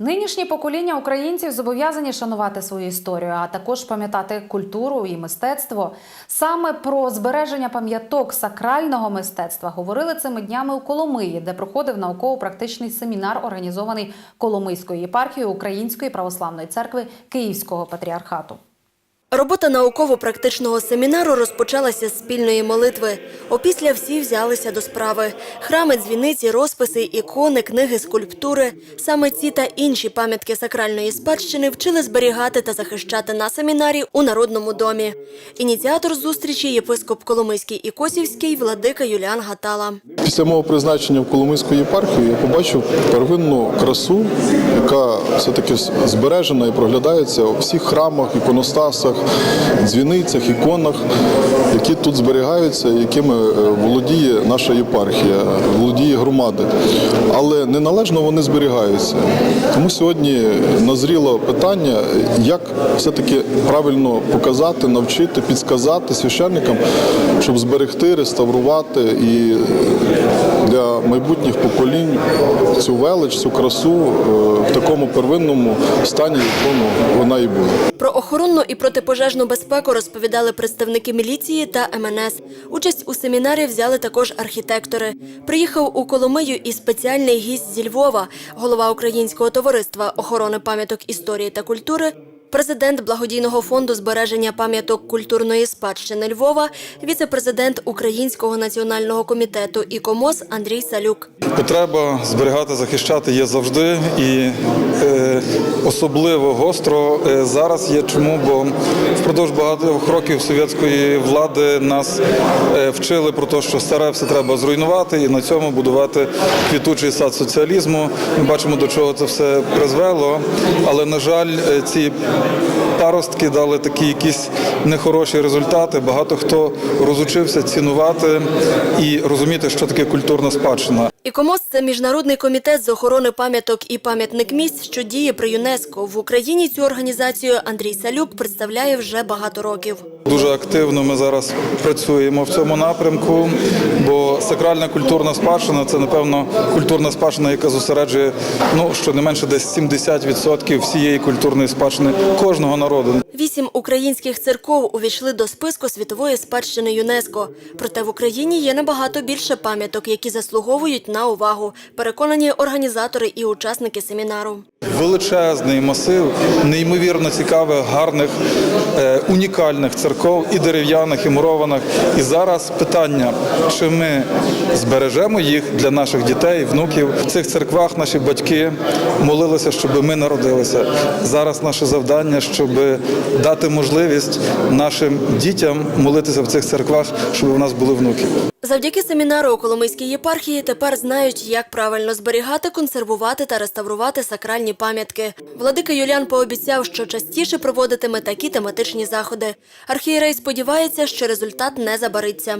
Нинішні покоління українців зобов'язані шанувати свою історію, а також пам'ятати культуру і мистецтво. Саме про збереження пам'яток сакрального мистецтва говорили цими днями у Коломиї, де проходив науково-практичний семінар, організований Коломийською єпархією Української православної церкви Київського патріархату. Робота науково-практичного семінару розпочалася з спільної молитви. Опісля всі взялися до справи. Храми, дзвіниці, розписи, ікони, книги, скульптури. Саме ці та інші пам'ятки сакральної спадщини вчили зберігати та захищати на семінарі у Народному домі. Ініціатор зустрічі – єпископ Коломийський і Косівський владика Юліан Гатала. Після мого призначення в Коломийську єпархію я побачив первинну красу, яка все-таки збережена і проглядається у всіх храмах, іконостасах, дзвіницях, іконах, які тут зберігаються, якими е, володіє наша єпархія, володіє громади. Але неналежно вони зберігаються. Тому сьогодні назріло питання, як все-таки правильно показати, навчити, підсказати священникам, щоб зберегти, реставрувати і цю велич, цю красу е, в такому первинному стані, в якому вона і була. Про охоронну і протипожежну безпеку розповідали представники міліції та МНС. Участь у семінарі взяли також архітектори. Приїхав у Коломию і спеціальний гість зі Львова, голова Українського товариства охорони пам'яток історії та культури, президент благодійного фонду збереження пам'яток культурної спадщини Львова, віце-президент Українського національного комітету ІКОМОС Андрій Салюк. Потреба зберігати, захищати є завжди і е, особливо гостро е, зараз є. Чому? Бо впродовж багатьох років совєтської влади нас е, вчили про те, що старе все треба зруйнувати і на цьому будувати квітучий сад соціалізму. Ми бачимо, до чого це все призвело. Але на жаль, е, ці паростки дали такі якісь нехороші результати. Багато хто розучився цінувати і розуміти, що таке культурна спадщина. ІКОМОС – це міжнародний комітет з охорони пам'яток і пам'ятник місць, що діє при ЮНЕСКО. В Україні цю організацію Андрій Салюк представляє вже багато років. Дуже активно ми зараз працюємо в цьому напрямку, бо сакральна культурна спадщина це напевно культурна спадщина, яка зосереджує ну що не менше десь 70% всієї культурної спадщини кожного народу. Вісім українських церков увійшли до списку світової спадщини ЮНЕСКО. Проте в Україні є набагато більше пам'яток, які заслуговують на увагу. Переконані організатори і учасники семінару. Величезний масив неймовірно цікавих, гарних, е, унікальних церков і дерев'яних, і мурованих. І зараз питання, чи ми збережемо їх для наших дітей, внуків. В цих церквах наші батьки молилися, щоб ми народилися. Зараз наше завдання, щоб дати можливість нашим дітям молитися в цих церквах, щоб у нас були внуки. Завдяки семінару у Коломийській єпархії тепер знають, як правильно зберігати, консервувати та реставрувати сакральні пам'ятки. Владика Юліан пообіцяв, що частіше проводитиме такі тематичні заходи. Архієрей сподівається, що результат не забариться.